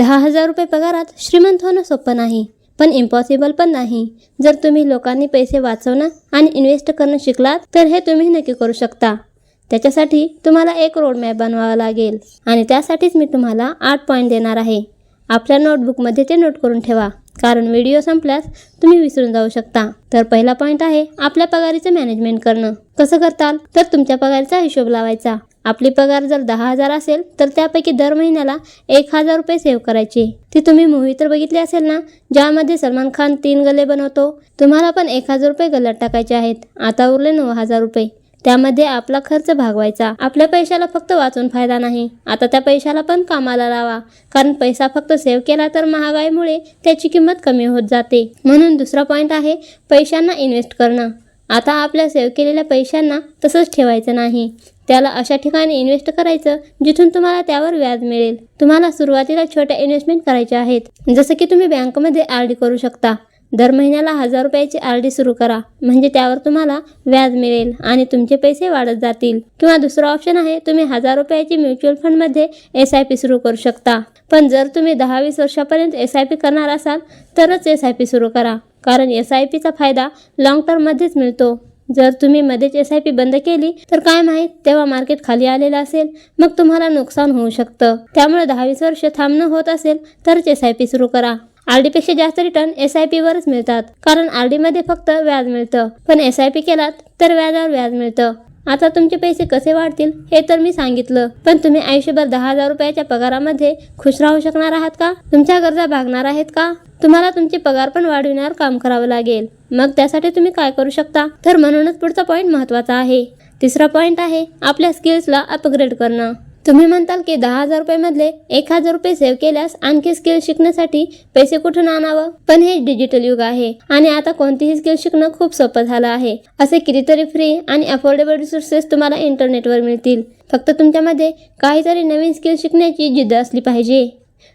दहा हजार रुपये पगारात श्रीमंत होणं सोपं नाही. पण इम्पॉसिबल पण नाही. जर तुम्ही लोकांनी पैसे वाचवणं आणि इन्व्हेस्ट करणं शिकलात तर हे तुम्ही नक्की करू शकता. त्याच्यासाठी तुम्हाला एक रोड मॅप बनवावा लागेल आणि त्यासाठीच मी तुम्हाला आठ पॉईंट देणार आहे. आपल्या नोटबुकमध्ये ते नोट करून ठेवा. कारण व्हिडिओ संपल्यास तुम्ही विसरून जाऊ शकता. तर पहिला पॉईंट आहे आपल्या पगारीचं मॅनेजमेंट करणं. कसं करताल? तर तुमच्या पगारीचा हिशोब लावायचा. आपली पगार जर दहा हजार असेल तर त्यापैकी दर महिन्याला एक हजार रुपये सेव्ह करायचे. ती तुम्ही मूवी तर बघितली असेल ना ज्यामध्ये सलमान खान तीन गल्ले बनवतो. तुम्हाला पण एक हजार रुपये गल्ल्यात टाकायचे आहेत. आता उरले नऊ हजार रुपये. त्यामध्ये आपला खर्च भागवायचा. आपल्या पैशाला फक्त वाचून फायदा नाही. आता त्या पैशाला पण कामाला लावा. कारण पैसा फक्त सेव्ह केला तर महागाईमुळे त्याची किंमत कमी होत जाते. म्हणून दुसरा पॉईंट आहे पैशांना इन्व्हेस्ट करणं. आता आपल्या सेव्ह केलेल्या पैशांना तसंच ठेवायचं नाही. त्याला अशा ठिकाणी इन्व्हेस्ट करायचं जिथून तुम्हाला त्यावर व्याज मिळेल. तुम्हाला सुरुवातीला छोट्या इन्व्हेस्टमेंट करायच्या आहेत. जसं की तुम्ही बँकमध्ये आर डी करू शकता. दर महिन्याला हजार रुपयाची आर डी सुरू करा. म्हणजे त्यावर तुम्हाला व्याज मिळेल आणि तुमचे पैसे वाढत जातील. किंवा दुसरं ऑप्शन आहे तुम्ही हजार रुपयाची म्युच्युअल फंडमध्ये एस आय पी सुरू करू शकता. पण जर तुम्ही दहा वीस वर्षापर्यंत एस आय पी करणार असाल तरच एस आय पी सुरू करा. कारण एस आय पीचा फायदा लॉंग टर्ममध्येच मिळतो. जर तुम्ही मध्येच एस आय पी बंद केली तर काय माहीत तेव्हा मार्केट खाली आलेलं असेल. मग तुम्हाला नुकसान होऊ शकतं. त्यामुळे दहावीस वर्ष थांबणं होत असेल तरच एस आय पी सुरू करा. आरपेक्षा जास्त रिटर्न एस आय पीवरच मिळतात. कारण आरमध्ये फक्त व्याज मिळतं. पण एस आय पी केलात तर व्याजावर व्याज मिळतं. आता तुमचे पैसे कसे वाढतील हे तर मी सांगितलं. पण तुम्ही आयुष्यभर दहा हजार रुपयाच्या पगारामध्ये खुश राहू शकणार आहात का? तुमच्या गरजा भागणार आहेत का? तुम्हाला तुमचे पगार पण वाढविण्यावर काम करावं लागेल. मग त्यासाठी तुम्ही काय करू शकता? तर म्हणूनच पुढचा पॉईंट महत्त्वाचा आहे. तिसरा पॉईंट आहे आपल्या स्किल्सला अपग्रेड करणं. तुम्ही म्हणताल की दहा हजार रुपयामधले एक हजार रुपये सेव्ह केल्यास आणखी स्किल शिकण्यासाठी पैसे कुठून आणावं? पण हे डिजिटल युग आहे आणि आता कोणतीही स्किल शिकणं खूप सोपं झालं आहे. असे कितीतरी फ्री आणि अफोर्डेबल रिसोर्सेस तुम्हाला इंटरनेटवर मिळतील. फक्त तुमच्यामध्ये काहीतरी नवीन स्किल शिकण्याची जिद्द असली पाहिजे.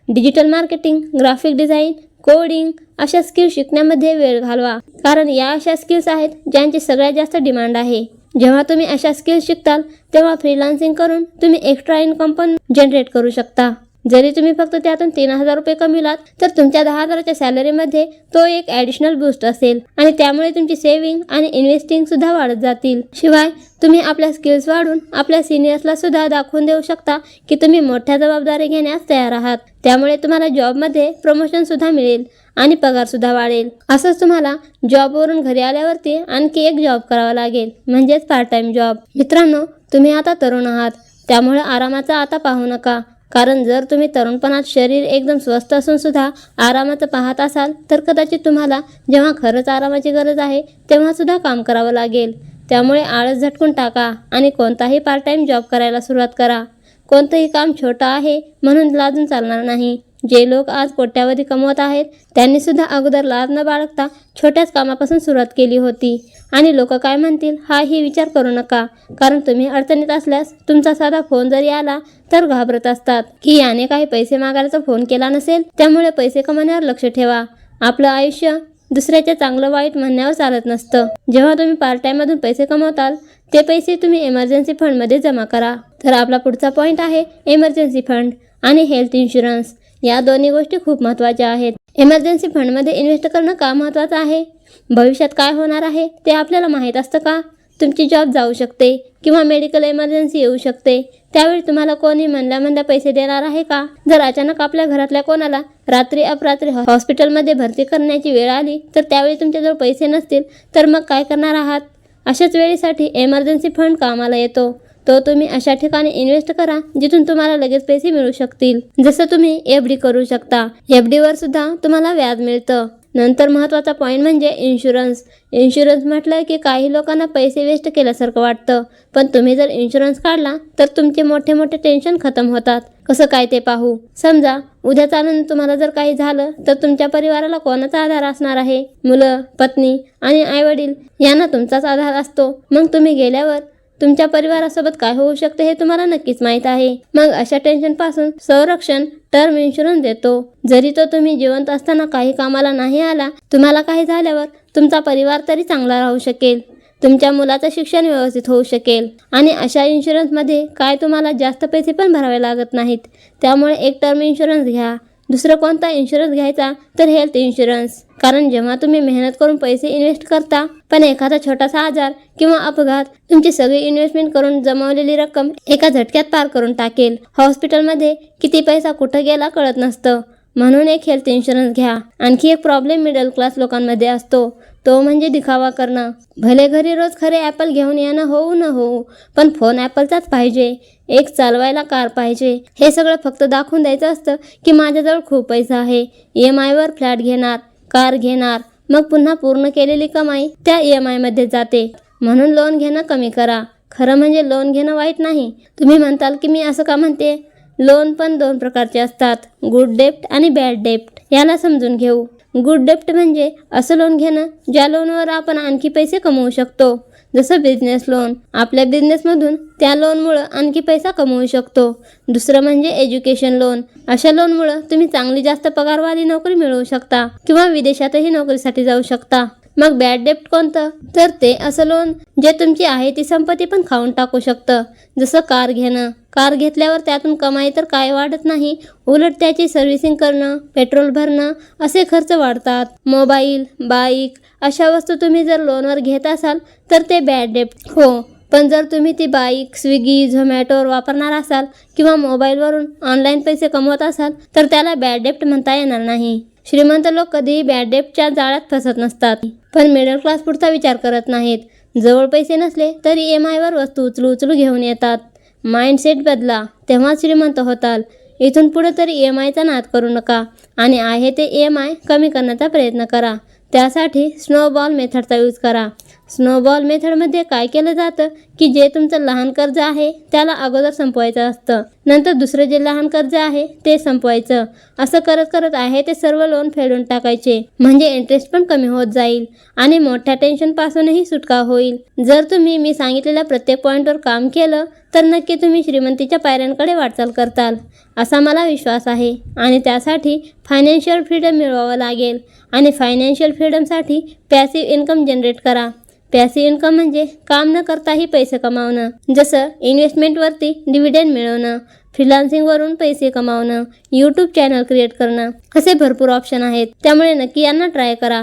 Digital marketing graphic design coding अशा स्किल शिकण्यामध्ये वेळ घालवा. कारण या अशा स्किल्स आहेत ज्यांची सगळ्यात जास्त डिमांड आहे. जेव्हा तुम्ही अशा स्किल्स शिकताल तेव्हा फ्रीलान्सिंग करून तुम्ही एक्स्ट्रा इन्कम पण जनरेट करू शकता. जरी तुम्ही फक्त त्यातून तीन हजार रुपये कमविलात तर तुमच्या दहा हजाराच्या सॅलरीमध्ये तो एक ॲडिशनल बूस्ट असेल. आणि त्यामुळे तुमची सेव्हिंग आणि इन्व्हेस्टिंग सुद्धा वाढत जातील. शिवाय तुम्ही आपल्या स्किल्स वाढून आपल्या सिनियर्सला सुद्धा दाखवून देऊ शकता की तुम्ही मोठ्या जबाबदारी घेण्यास तयार आहात. त्यामुळे तुम्हाला जॉबमध्ये प्रमोशन सुद्धा मिळेल आणि पगार सुद्धा वाढेल. असंच तुम्हाला जॉबवरून घरी आल्यावरती आणखी एक जॉब करावा लागेल म्हणजेच पार्ट टाइम जॉब मित्रांनो तुम्ही आता तरुण आहात. त्यामुळे आरामाचा आता पाहू नका. कारण जर तुम्ही तरुणपणात शरीर एकदम स्वस्थ असून सुद्धा आरामात पाहत असाल तर कदाचित तुम्हाला जेव्हा खरंच आरामाची गरज आहे तेव्हासुद्धा काम करावं लागेल. त्यामुळे आळस झटकून टाका आणि कोणताही पार्ट टाईम जॉब करायला सुरुवात करा. कोणतंही काम छोटं आहे म्हणून लाजून चालणार नाही. जे लोक आज कोट्यावधी कमवत आहेत त्यांनीसुद्धा अगोदर लाज न बाळगता छोट्याच कामापासून सुरुवात केली होती. आणि लोक काय म्हणतील? हा ही विचार करू नका. कारण तुम्ही अडचणीत असल्यास तुमचा साधा फोन जरी आला तर घाबरत असतात. की याने काही पैसे मागायचा फोन केला नसेल त्यामुळे पैसे कमावण्यावर लक्ष ठेवा. आपलं आयुष्य दुसऱ्याच्या चांगलं वाईट म्हणण्यावर चालत नसतं. जेव्हा तुम्ही पार्ट टाईममधून पैसे कमवताल ते पैसे तुम्ही इमर्जन्सी फंडमध्ये जमा करा. तर आपला पुढचा पॉईंट आहे इमर्जन्सी फंड आणि हेल्थ इन्शुरन्स या दोन्ही गोष्टी खूप महत्त्वाच्या आहेत. इमर्जन्सी फंडमध्ये इन्व्हेस्ट करणं का महत्त्वाचं आहे? भविष्यात काय होणार आहे ते आपल्याला माहीत असतं का? तुमची जॉब जाऊ शकते किंवा मेडिकल इमर्जन्सी येऊ शकते. त्यावेळी तुम्हाला कोणी म्हणल्या म्हणल्या पैसे देणार आहे का? जर अचानक आपल्या घरातल्या कोणाला रात्री अपरात्री हॉस्पिटलमध्ये भरती करण्याची वेळ आली तर त्यावेळी तुमच्याजवळ पैसे नसतील तर मग काय करणार आहात? अशाच वेळेसाठी इमर्जन्सी फंड कामाला येतो. तो तुम्ही अशा ठिकाणी इन्व्हेस्ट करा जिथून तुम्हाला लगेच पैसे मिळू शकतील. जसं तुम्ही एफ डी करू शकता. एफ डीवर सुद्धा तुम्हाला व्याज मिळतं. नंतर महत्त्वाचा पॉईंट म्हणजे इन्शुरन्स इन्शुरन्स म्हटलं की काही लोकांना पैसे वेस्ट केल्यासारखं वाटतं. पण तुम्ही जर इन्शुरन्स काढला तर तुमचे मोठे मोठे टेन्शन खतम होतात. कसं काय ते पाहू? समजा उद्या चालून तुम्हाला जर काही झालं तर तुमच्या परिवाराला कोणाचा आधार असणार आहे? मुलं पत्नी आणि आईवडील यांना तुमचाच आधार असतो. मग तुम्ही गेल्यावर तुमच्या परिवारासोबत काय होऊ शकते हे तुम्हाला नक्कीच माहीत आहे. मग अशा टेन्शनपासून संरक्षण टर्म इन्शुरन्स देतो. जरी तो तुम्ही जिवंत असताना काही कामाला नाही आला तुम्हाला काही झाल्यावर तुमचा परिवार तरी चांगला राहू शकेल. तुमच्या मुलाचं शिक्षण व्यवस्थित होऊ शकेल. आणि अशा इन्शुरन्समध्ये काय तुम्हाला जास्त पैसे पण भरावे लागत नाहीत. त्यामुळे एक टर्म इन्शुरन्स घ्या. दुसरं कोणता इन्शुरन्स घ्यायचा तर हेल्थ इन्शुरन्स कारण जेव्हा तुम्ही मेहनत करून पैसे इन्व्हेस्ट करता पण एखादा छोटासा आजार किंवा अपघात तुमची सगळी इन्व्हेस्टमेंट करून जमवलेली रक्कम एका झटक्यात पार करून टाकेल. हॉस्पिटलमध्ये किती पैसा कुठं गेला कळत नसतं. म्हणून एक हेल्थ इन्शुरन्स घ्या. आणखी एक प्रॉब्लेम मिडल क्लास लोकांमध्ये असतो. तो म्हणजे दिखावा करणं. भले घरी रोज खरे ॲपल घेऊन येणं होऊ न होऊ पण फोन ॲपलचाच पाहिजे. एक चालवायला कार पाहिजे. हे सगळं फक्त दाखवून द्यायचं असतं की माझ्याजवळ खूप पैसा आहे. ई एम आयवर फ्लॅट घेणार कार घेणार मग पुन्हा पूर्ण केलेली कमाई त्या ई एम आयमध्ये जाते. म्हणून लोन घेणं कमी करा. खरं म्हणजे लोन घेणं वाईट नाही. तुम्ही म्हणताल की मी असं का म्हणते? लोन पण दोन प्रकारचे असतात. गुड डेप्ट आणि बॅड डेप्ट. याला समजून घेऊ. गुड डेप्ट म्हणजे असं लोन घेणं ज्या लोनवर आपण आणखी पैसे कमवू शकतो. जसं बिझनेस लोन आपल्या बिझनेसमधून त्या लोनमुळं आणखी पैसा कमवू शकतो. दुसरं म्हणजे एज्युकेशन लोन अशा लोनमुळं तुम्ही चांगली जास्त पगारवाली नोकरी मिळवू शकता किंवा विदेशातही नोकरीसाठी जाऊ शकता. मग बॅड डेप्ट कोणतं? तर ते असं लोन जे तुमची आहे ती संपत्ती पण खाऊन टाकू शकतं. जसं कार घेणं. कार घेतल्यावर त्यातून कमाई तर काय वाढत नाही? उलट त्याची सर्व्हिसिंग करणं पेट्रोल भरणं असे खर्च वाढतात. मोबाईल बाईक अशा वस्तू तुम्ही जर लोनवर घेत असाल तर ते बॅड डेप्ट हो पण जर तुम्ही ती बाईक स्विगी झोमॅटोवर वापरणार असाल किंवा मोबाईलवरून ऑनलाईन पैसे कमवत असाल तर त्याला बॅड डेप्ट म्हणता येणार नाही. श्रीमंत लोक कधीही बॅड डेपच्या जाळ्यात फसत नसतात. पण मिडल क्लास पुढचा विचार करत नाहीत. जवळ पैसे नसले तरी एम आयवर वस्तू उचलू उचलू घेऊन येतात. माइंडसेट बदला. तेव्हा श्रीमंत होताल. इथून पुढे तरी ई एम आयचा नाद करू नका. आणि आहे ते ई एम आय कमी करण्याचा प्रयत्न करा. त्यासाठी स्नोबॉल मेथडचा यूज करा. स्नोबॉल मेथडमध्ये काय केलं जातं की जे तुमचं लहान कर्ज आहे त्याला अगोदर संपवायचं असतं. नंतर दुसरं जे लहान कर्ज आहे ते संपवायचं. असं करत करत आहे ते सर्व लोन फेडून टाकायचे. म्हणजे इंटरेस्ट पण कमी होत जाईल आणि मोठ्या टेन्शनपासूनही सुटका होईल. जर तुम्ही मी सांगितलेल्या प्रत्येक पॉईंटवर काम केलं तर नक्की तुम्ही श्रीमंतीच्या पायऱ्यांकडे वाटचाल करताल असा मला विश्वास आहे. आणि त्यासाठी फायनान्शियल फ्रीडम मिळवावं लागेल. आणि फायनान्शियल फ्रीडमसाठी पॅसिव्ह इन्कम जनरेट करा. पॅसिव्ह इन्कम म्हणजे काम न करताही पैसे कमावणं. जसं इन्व्हेस्टमेंटवरती डिव्हिडंड मिळवणं फ्रीलान्सिंगवरून पैसे कमावणं यूट्यूब चॅनल क्रिएट करणं असे भरपूर ऑप्शन आहेत. त्यामुळे नक्की यांना ट्राय करा.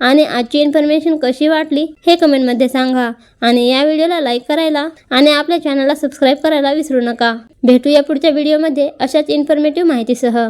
आणि आजची इन्फॉर्मेशन कशी वाटली हे कमेंटमध्ये सांगा. आणि या व्हिडिओला लाईक करायला आणि आपल्या चॅनलला सबस्क्राईब करायला विसरू नका. भेटूया पुढच्या व्हिडिओमध्ये अशाच इन्फॉर्मेटिव्ह माहितीसह.